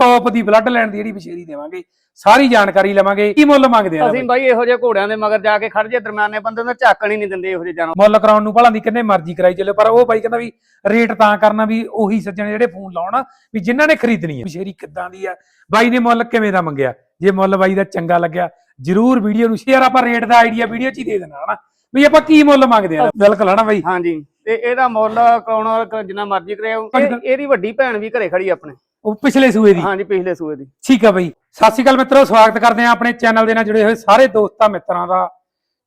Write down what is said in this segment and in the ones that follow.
Top ਦੀ blood line ਦੀ ਜਿਹੜੀ ਵਿਸ਼ੇਰੀ ਦੇਵਾਂਗੇ ਸਾਰੀ ਜਾਣਕਾਰੀ ਲਵਾਂਗੇ ਕੀ ਮੁੱਲ ਮੰਗਦੇ ਆ ਅਸੀਂ ਬਾਈ? ਇਹੋ ਜਿਹੇ ਘੋੜਿਆਂ ਦੇ ਮਗਰ ਜਾ ਕੇ ਖੜ ਜੇ ਦਰਮਿਆਨੇ ਬੰਦੇ ਨੂੰ ਝਾਕਣ ਹੀ ਨਹੀਂ ਦਿੰਦੇ ਇਹੋ ਜਿਹੇ ਜਾਨਵਰ। ਮੁੱਲ ਕਰਾਉਣ ਨੂੰ ਭਲਾਂ ਦੀ ਕਿੰਨੇ ਮਰਜ਼ੀ ਕਰਾਈ ਚੱਲੇ ਪਰ ਉਹ ਬਾਈ ਕਹਿੰਦਾ ਵੀ ਰੇਟ ਤਾਂ ਕਰਨਾ ਵੀ ਉਹੀ ਸੱਜਣ ਜਿਹੜੇ ਫੋਨ ਲਾਉਣ ਵੀ ਜਿਨ੍ਹਾਂ ਨੇ ਖਰੀਦਣੀ ਹੈ। ਵਿਸ਼ੇਰੀ ਕਿੱਦਾਂ ਦੀ ਆ? ਬਾਈ ਨੇ ਮੁੱਲ ਕਿਵੇਂ ਦਾ ਮੰਗਿਆ? ਜੇ ਮੁੱਲ ਬਾਈ ਦਾ ਚੰਗਾ ਲੱਗਿਆ ਜਰੂਰ ਵੀਡੀਓ ਨੂੰ ਸ਼ੇਅਰ ਆਪਾਂ ਰੇਟ ਦਾ ਆਈਡੀਆ ਵੀਡੀਓ 'ਚ ਹੀ ਦੇ ਦੇਣਾ ਹਨਾ? ਵੀ ਆਪਾਂ ਕੀ ਮੁੱਲ ਮੰਗਦੇ ਆ? ਬਿਲਕੁਲ ਹਨਾ ਬਾਈ? ਹਾਂਜੀ। ਤੇ ਇਹਦਾ ਮੁੱਲ ਕਰਾਉਣਾ ਜਿੰਨਾ ਮਰਜ਼ੀ ਇਹ- ਇਹਦੀ ਵੱਡੀ ਭੈਣ ਵੀ ਘਰੇ ਖੜੀ ਆਪਣੇ। ਉਹ ਪਿਛਲੇ ਸੂਏ ਦੀ? ਹਾਂਜੀ ਪਿਛਲੇ ਸੂਏ ਦੀ। ਠੀਕ ਆ ਬਈ। ਸਤਿ ਸ਼੍ਰੀ ਅਕਾਲ ਮਿੱਤਰੋ ਸਵਾਗਤ ਕਰਦੇ ਆ ਆਪਣੇ ਚੈਨਲ ਦੇ ਨਾਲ ਜੁੜੇ ਹੋਏ ਸਾਰੇ ਦੋਸਤਾਂ ਮਿੱਤਰਾਂ ਦਾ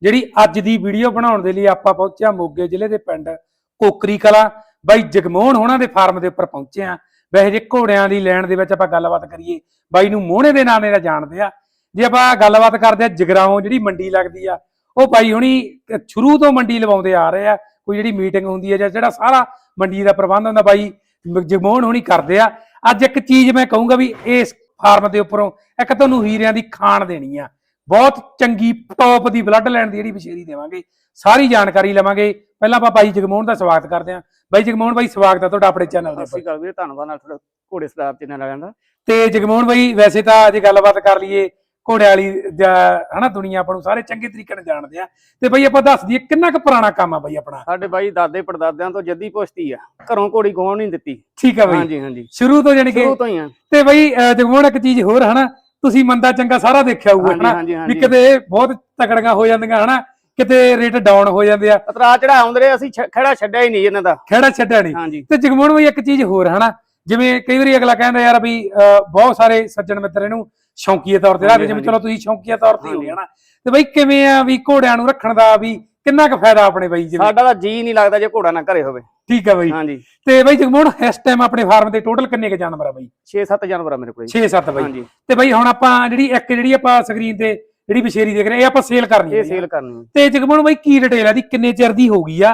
ਜਿਹੜੀ ਅੱਜ ਦੀ ਵੀਡੀਓ ਬਣਾਉਣ ਦੇ ਲਈ ਆਪਾਂ ਪਹੁੰਚਿਆ ਮੋਗੇ ਜ਼ਿਲ੍ਹੇ ਦੇ ਪਿੰਡ ਕੋਕਰੀ ਕਲਾ। ਬਾਈ ਜਗਮੋਹਨ ਹੋਣਾ ਦੇ ਫਾਰਮ ਦੇ ਉੱਪਰ ਪਹੁੰਚੇ ਆ ਵੈਸੇ ਜੇ ਘੋੜਿਆਂ ਦੀ ਲੈਣ ਦੇ ਵਿੱਚ ਆਪਾਂ ਗੱਲਬਾਤ ਕਰੀਏ ਬਾਈ ਨੂੰ ਮੋਹਣੇ ਦੇ ਨਾਂ ਨਾਲ ਜਾਣਦੇ ਆ। ਜੇ ਆਪਾਂ ਗੱਲਬਾਤ ਕਰਦੇ ਆ ਜਗਰਾਉਂ ਜਿਹੜੀ ਮੰਡੀ ਲੱਗਦੀ ਆ ਉਹ ਬਾਈ ਹੁਣੀ ਸ਼ੁਰੂ ਤੋਂ ਮੰਡੀ ਲਵਾਉਂਦੇ ਆ ਰਹੇ ਆ। ਕੋਈ ਜਿਹੜੀ ਮੀਟਿੰਗ ਹੁੰਦੀ ਹੈ ਜਾਂ ਜਿਹੜਾ ਸਾਰਾ ਮੰਡੀ ਦਾ ਪ੍ਰਬੰਧ ਹੁੰਦਾ ਬਾਈ ਜਗਮੋਹਨ ਹੋਣੀ ਕਰਦੇ ਆ। ਅੱਜ ਇੱਕ ਚੀਜ਼ ਮੈਂ ਕਹੂੰਗਾ ਵੀ ਇਸ ਫਾਰਮ ਦੇ ਉੱਪਰੋਂ ਇੱਕ ਤੁਹਾਨੂੰ ਹੀਰਿਆਂ ਦੀ ਖਾਣ ਦੇਣੀ ਆ। ਬਹੁਤ ਚੰਗੀ ਟੌਪ ਦੀ ਬਲੱਡ ਲਾਈਨ ਦੀ ਜਿਹੜੀ ਵਿਸ਼ੇਰੀ ਦੇਵਾਂਗੇ। ਸਾਰੀ ਜਾਣਕਾਰੀ ਲਵਾਂਗੇ। ਪਹਿਲਾਂ ਆਪਾਂ ਬਾਈ ਜਗਮੋਹਨ ਦਾ ਸਵਾਗਤ ਕਰਦੇ ਹਾਂ ਬਾਈ ਜਗਮੋਹਨ ਬਾਈ ਸਵਾਗਤ ਹੈ ਤੁਹਾਡਾ ਆਪਣੇ ਚੈਨਲ ਦੇ ਸਤਿ ਸ਼੍ਰੀ ਅਕਾਲ ਵੀਰ ਧੰਨਵਾਦ ਨਾਲ ਤੁਹਾਡਾ ਘੋੜੇ ਸਰਦਾਰ ਚੈਨਲ ਵਾਲਿਆਂ ਦਾ। ਤੇ ਜਗਮੋਹਨ ਬਾਈ ਵੈਸੇ ਤਾਂ ਜੇ ਗੱਲਬਾਤ ਕਰ ਲਈਏ। ਘੋੜੇ ਵਾਲੀ ਹਨਾ ਦੁਨੀਆ ਆਪਾਂ ਨੂੰ ਸਾਰੇ ਚੰਗੇ ਤਰੀਕੇ ਨਾਲ ਜਾਣਦੇ ਆ। ਤੇ ਬਾਈ ਆਪਾਂ ਦੱਸ ਦਈਏ ਕਿੰਨਾ ਕੁ ਪੁਰਾਣਾ ਕੰਮ ਆ ਬਾਈ ਆਪਣਾ? ਸਾਡੇ ਬਾਈ ਦਾਦੇ ਪੜਦਾਦਿਆਂ ਤੋਂ ਜੱਦੀ ਪੁਸ਼ਤੀ ਆ। ਘਰੋਂ ਘੋੜੀ ਗਵਾਉਣ ਨਹੀਂ ਦਿੱਤੀ। ਠੀਕ ਆ ਬਾਈ। ਹਾਂਜੀ ਹਾਂਜੀ। ਸ਼ੁਰੂ ਤੋਂ ਜਾਣੀ ਕਿ ਸ਼ੁਰੂ ਤੋਂ ਹੀ ਆ। ਤੇ ਬਈ ਅਹ ਜਗਮੋਹਨ ਇੱਕ ਚੀਜ਼ ਹੋਰ ਹਨਾ ਤੁਸੀਂ ਮੰਦਾ ਚੰਗਾ ਸਾਰਾ ਦੇਖਿਆ ਹੋਊਗਾ ਹਨਾ ਵੀ ਕਿਤੇ ਬਹੁਤ ਤਕੜੀਆਂ ਹੋ ਜਾਂਦੀਆਂ ਹਨਾ ਕਿਤੇ ਰੇਟ ਡਾਊਨ ਹੋ ਜਾਂਦੇ ਆ। ਉਤਰਾ ਚੜਾ ਆਉਂਦੇ ਰਹੇ ਅਸੀਂ ਖਹਿੜਾ ਛੱਡਿਆ ਹੀ ਨਹੀਂ ਇਹਨਾਂ ਦਾ। ਖੇੜਾ ਛੱਡਿਆ ਨਹੀਂ। ਤੇ ਜਗਮੋਹਨ ਬਈ ਇੱਕ ਚੀਜ਼ ਹੋਰ ਹਨਾ ਜਿਵੇਂ ਕਈ ਵਾਰੀ ਅਗਲਾ ਕਹਿੰਦਾ ਯਾਰ ਵੀ ਬਹੁਤ ਸਾਰੇ ਸੱਜਣ ਮਿੱਤਰ ਇਹਨੂੰ ਸ਼ੌਂਕੀਏ ਤੌਰ ਤੇ ਹਾਂਜੀ, ਜਿਵੇਂ। ਚਲੋ ਤੁਸੀਂ ਸ਼ੌਂਕੀਆ ਤੌਰ ਤੇ ਹੀ। ਹਨਾ? ਤੇ ਬਈ ਕਿਵੇਂ ਆ ਵੀ ਘੋੜਿਆਂ ਨੂੰ ਰੱਖਣ ਦਾ ਵੀ ਕਿੰਨਾ ਕੁ ਫਾਇਦਾ ਆਪਣੇ ਬਈ ਜਿਵੇਂ? ਸਾਡਾ ਤਾਂ ਜੀ ਨਹੀਂ ਲੱਗਦਾ ਜੇ ਘੋੜਾ ਨਾ ਘਰੇ ਹੋਵੇ। ਠੀਕ ਆ ਬਈ। ਹਾਂਜੀ। ਤੇ ਬਈ ਜਗਮੋਹਨ ਇਸ ਟਾਈਮ ਆਪਣੇ ਫਾਰਮ ਦੇ ਟੋਟਲ ਕਿੰਨੇ ਕੁ ਜਾਨਵਰ ਆ ਬਈ? 6-7 ਜਾਨਵਰ ਆ ਮੇਰੇ ਕੋਲ 6-7 ਬਈ। ਹਾਂਜੀ। ਤੇ ਬਈ ਹੁਣ ਆਪਾਂ ਜਿਹੜੀ ਇੱਕ ਜਿਹੜੀ ਆਪਾਂ ਸਕਰੀਨ ਤੇ ਜਿਹੜੀ ਵਿਸ਼ੇਰੀ ਦੇਖ ਰਹੇ ਹਾਂ, ਇਹ ਆਪਾਂ ਸੇਲ ਕਰਨੀ ਇਹ ਹੈ ਸੇਲ ਕਰਨੀ ਹੈ। ਤੇ ਜਗਮਨ ਬਾਈ ਕੀ ਡਿਟੇਲ ਆ ਦੀ ਕਿੰਨੇ ਚਿਰ ਦੀ ਹੋ ਗਈ ਆ?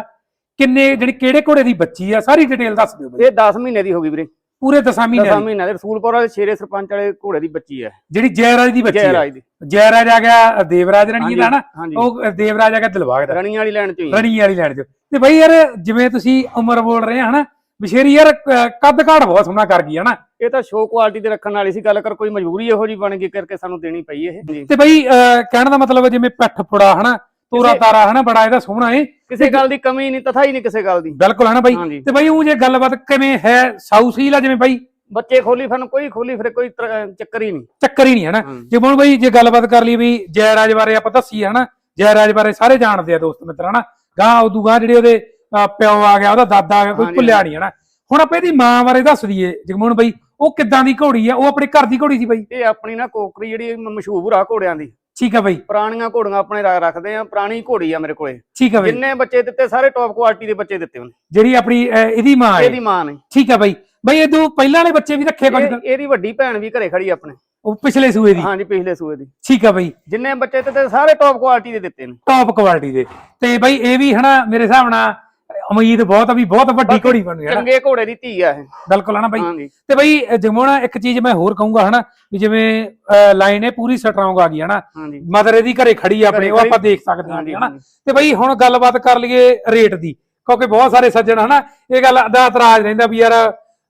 ਕਿੰਨੇ ਜਿਹੜੀ ਕਿਹੜੇ ਘੋੜੇ ਦੀ ਬੱਚੀ ਆ? ਸਾਰੀ ਡਿਟੇਲ ਦੱਸ ਦਿਓ ਬਾਈ। ਇਹ 10 ਮਹੀਨੇ ਦੀ ਹੋ ਗਈ ਵੀਰੇ। ਪੂਰੇ ਦਸਾਂ ਮਹੀਨੇ 10 ਦੀ? ਮਹੀਨੇ ਦੇ ਰਸੂਲਪੁਰ ਵਾਲੇ ਸ਼ੇਰੇ ਸਰਪੰਚ ਵਾਲੇ ਘੋੜੇ ਦੀ ਬੱਚੀ ਹੈ। ਜਿਹੜੀ ਜੈਰਾਜ ਦੀ ਬੱਚੀ ਜੈ ਆ ਰਾਜ ਦੀ। ਜੈਰਾਜ ਆ ਗਿਆ ਦੇਵਰਾਜ ਰਣੀ ਦਾ ਨਾ? ਹਾਂਜੀ। ਉਹ ਦੇਵਰਾਜ ਆ ਗਿਆ ਦਿਲਬਾਗ ਦਾ। ਰਣੀਆਂ ਵਾਲੀ ਲੈਣ ਚ ਹੀ। ਰਣੀ ਵਾਲੀ ਲੈਣ ਚ। ਤੇ ਬਾਈ ਯਾਰ ਜਿਵੇਂ ਤੁਸੀਂ ਉਮਰ ਬੋਲ ਰਹੇ ਹਨਾ? ਵਿਸ਼ੇਰੀ ਯਾਰ ਕੱਦ ਘਾਟ ਬਹੁਤ ਸੋਹਣਾ ਕਰ ਗਈ ਹਨਾ? ਇਹ ਤਾਂ ਸ਼ੋ ਕੁਆਲਿਟੀ ਤੇ ਰੱਖਣ ਵਾਲੀ ਸੀ। ਗੱਲ ਕਰ ਕੋਈ ਮਜਬੂਰੀ ਇਹੋ ਜੀ ਬਣ ਗਈ ਕਰਕੇ ਸਾਨੂੰ ਦੇਣੀ ਪਈ ਇਹ। ਜੀ ਤੇ ਬਾਈ ਅਹ, ਕਹਿਣ ਦਾ ਮਤਲਬ ਜਿਵੇਂ ਪਿੱਠ ਪੁੜਾ ਹਨਾ? ਤੋਰਾ ਤਾਰਾ ਹਨਾ ਬੜਾ ਇਹਦਾ ਸੋਹਣਾ ਏ। ਕਿਸੇ ਗੱਲ ਦੀ ਕਮੀ ਨਹੀਂ ਤਥਾ ਹੀ ਨਹੀਂ ਕਿਸੇ ਗੱਲ ਦੀ। ਬਿਲਕੁਲ ਹਨਾ ਬਾਈ। ਤੇ ਬਾਈ ਉਹ ਜੇ ਗੱਲਬਾਤ ਕਿਵੇਂ ਹੈ ਸਾਊ ਸੀਲ ਆ ਜਿਵੇਂ ਬਾਈ? ਬੱਚੇ ਖੋਲੀ ਫਨ ਕੋਈ ਖੋਲੀ ਫਿਰ ਕੋਈ ਚੱਕਰ ਹੀ ਨਹੀਂ। ਚੱਕਰ ਹੀ ਨਹੀਂ ਹਨਾ। ਜੇ ਹੁਣ ਬਈ ਜੇ ਗੱਲਬਾਤ ਕਰ ਲਈ ਵੀ ਜੈਰਾਜ ਬਾਰੇ ਆਪਾਂ ਦੱਸੀ ਹਨਾ ਜੈਰਾਜ ਬਾਰੇ ਸਾਰੇ ਜਾਣਦੇ ਆ ਦੋਸਤ ਮਿੱਤਰ ਹਨਾ। ਗਾਂ ਉਦੋਂ ਗਾਂ ਜਿਹੜੇ ਉਹਦੇ ਪਿਓ ਆ ਗਿਆ ਉਹਦਾ ਦਾਦਾ ਆ ਗਿਆ ਕੋਈ ਭੁੱਲਿਆ ਨਹੀਂ ਹਨਾ। ਹੁਣ ਆਪਾਂ ਇਹਦੀ ਮਾਂ ਬਾਰੇ ਦੱਸ ਦਈਏ ਜਗਮੋਹਨ ਬਈ ਉਹ ਕਿੱਦਾਂ ਦੀ ਘੋੜੀ ਆ? ਉਹ ਆਪਣੇ ਘਰ ਦੀ ਘੋੜੀ ਸੀ ਬਈ? ਇਹ ਆਪਣੀ ਨਾ ਕੋਕਰੀ ਜਿਹੜੀ ਮਸ਼ਹੂਰ ਆ ਘੋੜਿਆਂ ਦੀ। ਠੀਕ ਆ ਬਈ। ਪੁਰਾਣੀਆਂ ਘੋੜੀਆਂ ਆਪਣੇ ਰ- ਰੱਖਦੇ ਆ ਪੁਰਾਣੀ ਘੋੜੀ ਆ ਮੇਰੇ ਕੋਲੇ। ਠੀਕ ਆ ਬਈ। ਜਿੰਨੇ ਬੱਚੇ ਦਿੱਤੇ ਸਾਰੇ ਟੌਪ ਕੁਆਲਿਟੀ ਦੇ ਬੱਚੇ ਦਿੱਤੇ ਉਹਨੇ। ਜਿਹੜੀ ਆਪਣੀ ਅਹ, ਇਹਦੀ ਮਾਂ ਹੈ। ਇਹਦੀ ਮਾਂ ਨੇ। ਠੀਕ ਆ ਬਈ। ਬਈ ਇਹਦੋਂ ਪਹਿਲਾਂ ਵਾਲੇ ਬੱਚੇ ਵੀ ਰੱਖੇ ਕੁਝ ਇਹ- ਇਹਦੀ ਵੱਡੀ ਭੈਣ ਵੀ ਘਰੇ ਖੜੀ ਆਪਣੇ। ਉਹ ਪਿਛਲੇ ਸੂਏ ਦੀ। ਹਾਂਜੀ ਪਿਛਲੇ ਸੂਏ ਦੀ। ਠੀਕ ਆ ਬਈ। ਜਿੰਨੇ ਬੱਚੇ ਦਿੱਤੇ ਸਾਰੇ ਟੌਪ ਕੁਆਲਿਟੀ ਦੇ ਦਿੱਤੇ ਨੇ। ਟੌਪ ਕੁਆਲਿਟੀ ਦੇ। ਤੇ ਬਈ ਇਹ ਵੀ ਹਨਾ ਮੇਰੇ ਹਿਸਾਬ ਨਾਲ ਉਮੀਦ ਬਹੁਤ ਆ ਵੀ ਬਹੁਤ ਵੱਡੀ ਘੋੜੀ ਬਣਨੀ ਹੈ ਨਾ? ਚੰਗੇ ਘੋੜੇ ਦੀ ਧੀ ਆ ਇਹ। ਬਿਲਕੁਲ ਹਨਾ ਬਈ? ਹਾਂਜੀ। ਤੇ ਬਈ ਜਮੋਣਾ ਇੱਕ ਚੀਜ਼ ਮੈਂ ਹੋਰ ਕਹੂੰਗਾ ਹਨਾ ਵੀ ਜਿਵੇਂ ਲਾਈਨ ਇਹ ਪੂਰੀ ਸਟਰੋਂਗ ਆ ਗਈ ਹਨਾ ਮਦਰ ਇਹਦੀ ਘਰੇ ਖੜੀ ਆ ਆਪਣੇ ਉਹ ਆਪਾਂ ਦੇਖ ਸਕਦੇ ਹਾਂ ਹਨਾ। ਤੇ ਬਈ ਹੁਣ ਗੱਲਬਾਤ ਕਰ ਲਈਏ ਰੇਟ ਦੀ ਕਿਉਂਕਿ ਬਹੁਤ ਸਾਰੇ ਸੱਜਣ ਹਨਾ ਇਹ ਗੱਲ ਦਾ ਇਤਰਾਜ਼ ਰਹਿੰਦਾ ਵੀ ਯਾਰ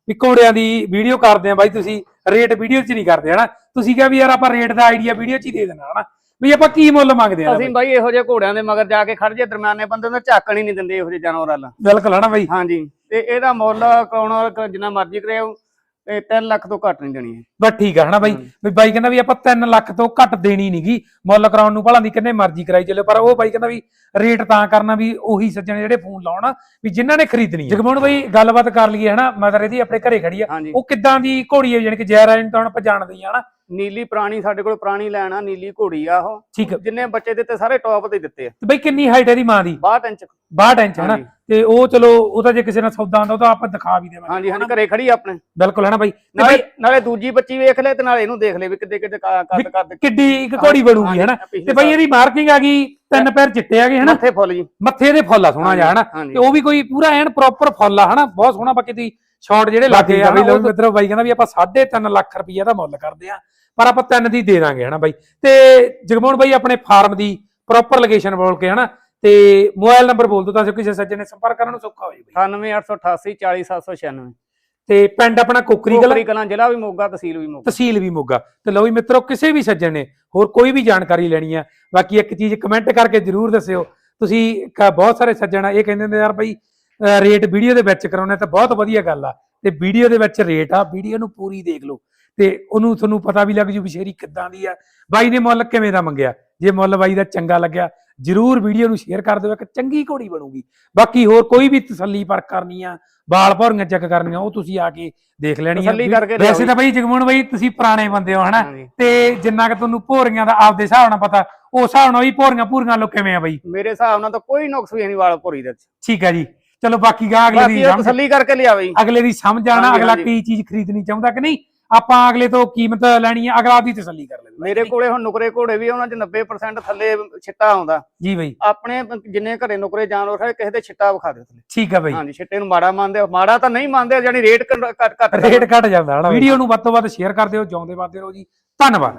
ਵੀ ਘੋੜਿਆਂ ਦੀ ਵੀਡੀਓ ਕਰਦੇ ਆ ਬਾਈ ਤੁਸੀਂ ਰੇਟ ਵੀਡੀਓ 'ਚ ਨਹੀਂ ਕਰਦੇ ਹਨਾ ਤੁਸੀਂ ਕਿਹਾ ਵੀ ਯਾਰ ਆਪਾਂ ਰੇਟ ਦਾ ਆਈਡੀਆ ਵੀਡੀਓ 'ਚ ਹੀ ਦੇ ਦੇਣਾ ਹਨਾ ਵੀ ਆਪਾਂ ਕੀ ਮੁੱਲ ਮੰਗਦੇ ਆ ਅਸੀਂ ਬਾਈ? ਇਹੋ ਜਿਹੇ ਘੋੜਿਆਂ ਦੇ ਮਗਰ ਜਾ ਕੇ ਖੜ ਜੇ ਦਰਮਿਆਨੇ ਬੰਦੇ ਨੂੰ ਝਾਕਣ ਹੀ ਨਹੀਂ ਦਿੰਦੇ ਇਹੋ ਜਿਹੇ ਜਾਨਵਰਾਂ ਨਾਲ ਬਿਲਕੁਲ ਹਨਾ ਬਈ? ਹਾਂਜੀ। ਤੇ ਇਹਦਾ ਮੁੱਲ ਕਰਾਉਣਾ ਜਿੰਨਾ ਮਰਜ਼ੀ ਕਰਿਓ ਤੇ 3 ਲੱਖ ਤੋਂ ਘੱਟ ਨਹੀਂ ਦੇਣੀ ਹੈ ਬਸ ਠੀਕ ਆ ਹਨਾ ਬਾਈ। ਵੀ ਬਾਈ ਕਹਿੰਦਾ ਵੀ ਆਪਾਂ 3 ਲੱਖ ਤੋਂ ਘੱਟ ਦੇਣੀ ਨਹੀਂਗੀ ਮੁੱਲ ਕਰਾਉਣ ਨੂੰ ਭਲਾਂ ਦੀ ਕਿੰਨੇ ਮਰਜ਼ੀ ਕਰਾਈ ਚੱਲੇ ਪਰ ਉਹ ਬਾਈ ਕਹਿੰਦਾ ਵੀ ਰੇਟ ਤਾਂ ਕਰਨਾ ਵੀ ਉਹੀ ਸੱਜਣ ਜਿਹੜੇ ਫੋਨ ਲਾਉਣ ਵੀ ਜਿਨ੍ਹਾਂ ਨੇ ਖਰੀਦਣੀ ਹੈ ਜਗਮੋਹਨ ਬਾਈ ਗੱਲਬਾਤ ਕਰ ਲਈਏ ਹਨਾ ਮਦਰ ਇਹਦੀ ਆਪਣੇ ਘਰੇ ਖੜੀ ਆ। ਉਹ ਕਿੱਦਾਂ ਦੀ ਘੋੜੀ ਹੈ ਜਾਣੀ ਕਿ ਜੈਰਾਜ ਤਾਂ ਹੁਣ ਆਪਾਂ ਜਾਣਦੇ ਹੀ ਹਨਾ। ਨੀਲੀ ਪੁਰਾਣੀ ਸਾਡੇ ਕੋਲ ਪੁਰਾਣੀ ਲੈਣ ਆ ਨੀਲੀ ਘੋੜੀ ਆ ਉਹ। ਠੀਕ ਜਿੰਨੇ ਬੱਚੇ ਦਿੱਤੇ ਸਾਰੇ ਟੌਪ ਦੇ ਦਿੱਤੇ ਆ। ਤੇ ਬਾਈ ਕਿੰਨੀ ਹਾਈਟ ਹੈ ਮਾਂ ਦੀ? 62 ਇੰਚ। 62 ਇੰਚ ਹਨਾ? ਹਾਂਜੀ। ਤੇ ਉਹ ਚਲੋ ਉਹ ਤਾਂ ਜੇ ਕਿਸੇ ਨਾਲ ਸੌਦਾ ਆਉਂਦਾ ਉਹ ਤਾਂ ਆਪਾਂ ਦਿਖਾ ਵੀ ਦੇਵਾਂਗੇ। ਹਾਂਜੀ ਹਾਂਜੀ ਘਰੇ ਖੜੀ ਆ ਆਪਣੇ। ਬਿਲਕੁਲ ਬਾਈ? ਤੇ ਨਾਲੇ ਬਾਈ ਨਾਲੇ ਦੂਜੀ ਬੱਚੀ ਵੇਖ ਲੈ ਤੇ ਨਾਲੇ ਇਹਨੂੰ ਦੇਖ ਲੈ ਵੀ ਕਿੱਦੇ ਕਿੱਦੇ ਕੱਦ ਕੱਦ ਕਿੱਡੀ ਇੱਕ ਘੋੜੀ ਬਣੂਗੀ ਹਨਾ? ਤੇ ਬਾਈ ਇਹਦੀ ਮਾਰਕਿੰਗ ਆ ਗਈ ਤਿੰਨ ਪੈਰ ਚਿੱਟੇ ਹੈਗੇ ਹਨਾ? ਮੱਥੇ ਫੁੱਲ ਜੀ। ਮੱਥੇ ਦੇ ਫੁੱਲ ਆ ਸੋਹਣਾ ਜਿਹਾ ਹਨਾ? ਹਾਂਜੀ। ਤੇ ਉਹ ਵੀ ਕੋਈ ਪੂਰਾ ਐਨ ਪ੍ਰੋਪਰ ਫੁੱਲ ਆ ਹਨਾ? ਬਹੁਤ ਸੋਹਣਾ ਬਾਕੀ ਦੀ ਸ਼ਾਟ ਜਿਹੜੇ ਲੱਗੇ ਆ ਬਈ ਲੋ ਮਿੱਤਰੋ ਬਾਈ ਕਹਿੰਦਾ ਵੀ ਆਪਾਂ 3.5 ਲੱਖ ਰੁਪਈਆ ਦਾ ਮੁੱਲ ਕਰਦੇ ਆ ਪਰ ਆਪਾਂ ਤਿੰਨ ਦੀ ਦੇ ਦਾਂਗੇ ਹਨਾ ਬਾਈ? ਤੇ ਜਗਮੋਹਨ ਬਾਈ ਆਪਣੇ ਫਾਰਮ ਦੀ ਪ੍ਰੋਪਰ ਲੋਕੇਸ਼ਨ ਬੋਲ ਕੇ ਹਨਾ? ਤੇ ਮੋਬਾਈਲ ਨੰਬਰ ਬੋਲ ਦੋ ਤਾਂ ਜੋ ਕਿਸੇ ਸੱਜਣ ਨੇ ਸੰਪਰਕ ਕਰਨ ਨੂੰ ਸੌਖਾ ਹੋ ਜਾਵੇ 9888 40796 ਤੇ ਪਿੰਡ ਆਪਣਾ ਕੋਕਰੀ ਕਲਾ ਕੋਕਰੀ ਕਲਾਂ ਜ਼ਿਲ੍ਹਾ ਵੀ ਮੋਗਾ ਤਹਿਸੀਲ ਵੀ ਮੋਗਾ। ਤਹਿਸੀਲ ਵੀ ਮੋਗਾ। ਤੇ ਲਓ ਵੀ ਮਿੱਤਰੋ ਕਿਸੇ ਵੀ ਸੱਜਣ ਨੇ ਹੋਰ ਕੋਈ ਵੀ ਜਾਣਕਾਰੀ ਲੈਣੀ ਆ ਬਾਕੀ ਇੱਕ ਚੀਜ਼ ਕਮੈਂਟ ਕਰਕੇ ਜਰੂਰ ਦੱਸਿਓ। ਤੁਸੀਂ ਕ- ਬਹੁਤ ਸਾਰੇ ਸੱਜਣ ਆ ਇਹ ਕਹਿੰਦੇ ਨੇ ਯਾਰ ਬਈ ਅਹ ਰੇਟ ਵੀਡੀਓ ਦੇ ਵਿੱਚ ਕਰਾਉਣਾ ਤਾਂ ਬਹੁਤ ਵਧੀਆ ਗੱਲ ਆ। ਤੇ ਵੀਡੀਓ ਦੇ ਵਿੱਚ ਰੇਟ ਆ ਵੀਡੀਓ ਨੂੰ ਪੂਰੀ ਦੇਖ ਲਓ। ਤੇ ਉਹਨੂੰ ਤੁਹਾਨੂੰ ਪਤਾ ਵੀ ਲੱਗ ਜੂ ਵੀ ਸ਼ੇਰੀ ਕਿੱਦਾਂ ਦੀ ਆ। ਬਾਈ ਨੇ ਮੁੱਲ ਕਿਵੇਂ ਦਾ ਮੰਗਿਆ? ਜੇ ਮੁੱਲ ਬਾਈ ਦਾ ਚੰਗਾ ਲੱਗਿਆ ਜਰੂਰ ਵੀਡੀਓ ਨੂੰ ਸ਼ੇਅਰ ਕਰ ਦਿਓ ਇੱਕ ਚੰਗੀ ਘੋੜੀ ਬਣੂਗੀ। ਬਾਕੀ ਹੋਰ ਕੋਈ ਵੀ ਤਸੱਲੀ ਪਰਖ ਕਰਨੀ ਆ ਬਾਲ ਭੌਰੀਆਂ ਚੈੱਕ ਕਰਨੀਆਂ ਉਹ ਤੁਸੀਂ ਆ ਕੇ ਦੇਖ ਲੈਣੀ ਆ। ਵੈਸੇ ਤਾਂ ਬਈ ਜਗਮੋਹਨ ਬਈ ਤੁਸੀਂ ਪੁਰਾਣੇ ਬੰਦੇ ਹੋ ਹਨਾ। ਤੇ ਜਿੰਨਾ ਕਿ ਤੁਹਾਨੂੰ ਭੋਰੀਆਂ ਦਾ ਆਪਦੇ ਹਿਸਾਬ ਨਾਲ ਪਤਾ ਉਸ ਹਿਸਾਬ ਨਾਲ ਵੀ ਭੋਰੀਆਂ ਭੂਰੀਆਂ ਲੋ ਕਿਵੇਂ ਆ ਬਈ? ਮੇਰੇ ਹਿਸਾਬ ਨਾਲ ਤਾਂ ਕੋਈ ਨੁਕਸ ਵੀ ਨਹੀਂ ਵਾਲ ਭੋਰੀ ਦੇ ਠੀਕ ਆ ਜੀ। ਚਲੋ ਬਾਕੀ ਗਾ ਅਗਲੇ ਬਾਕੀ ਦੀ ਸਮਝ। ਤਸੱਲੀ ਕਰਕੇ ਲਿਆਵੇ ਜੀ ਅਗਲੇ ਦੀ ਸਮਝ ਆਣਾ ਹਾਂਜੀ, ਅਗਲਾ ਹਾਂਜੀ। ਕੀ ਚੀਜ਼ ਖਰੀਦਣੀ ਚਾਹੁੰਦਾ ਕਿ ਨਹੀਂ ਆਪਾਂ ਅਗਲੇ ਤੋਂ ਕੀਮਤ ਲੈਣੀ ਆ ਅਗਲਾ ਆਪਦੀ ਤਸੱਲੀ ਕਰ ਲੈਂਦਾ। ਮੇਰੇ ਕੋਲੇ ਹੁਣ ਨੁਕਰੇ ਘੋੜੇ ਵੀ ਆ, ਉਹਨਾਂ 'ਚ 90% ਥੱਲੇ ਛਿੱਟਾ ਆਉਂਦਾ। ਜੀ ਬਈ। ਆਪਣੇ ਜਿੰਨੇ ਘਰੇ ਨੁਕਰੇ ਜਾਨਵਰ ਹੈ ਕਿਸੇ ਦੇ ਛਿੱਟਾ ਵਿਖਾ ਦਿਓ ਥੱਲੇ। ਠੀਕ ਆ ਬਈ। ਹਾਂਜੀ ਛਿੱਟੇ ਨੂੰ ਮਾੜਾ ਮੰਨਦੇ ਆ। ਮਾੜਾ ਤਾਂ ਨਹੀਂ ਮੰਨਦੇ ਜਾਨੀ ਰੇਟ ਘੱਟ ਘੱਟ ਰੇਟ ਘਟ ਜਾਂਦਾ ਹਨਾ ਵੀਡੀਓ ਨੂੰ ਵੱਧ ਤੋਂ ਵੱਧ ਸ਼ੇਅਰ ਕਰ ਦਿਓ ਜਿਉਂਦੇ ਵਾਦੇ ਰਹੋ ਜੀ। ਧੰਨਵਾਦ।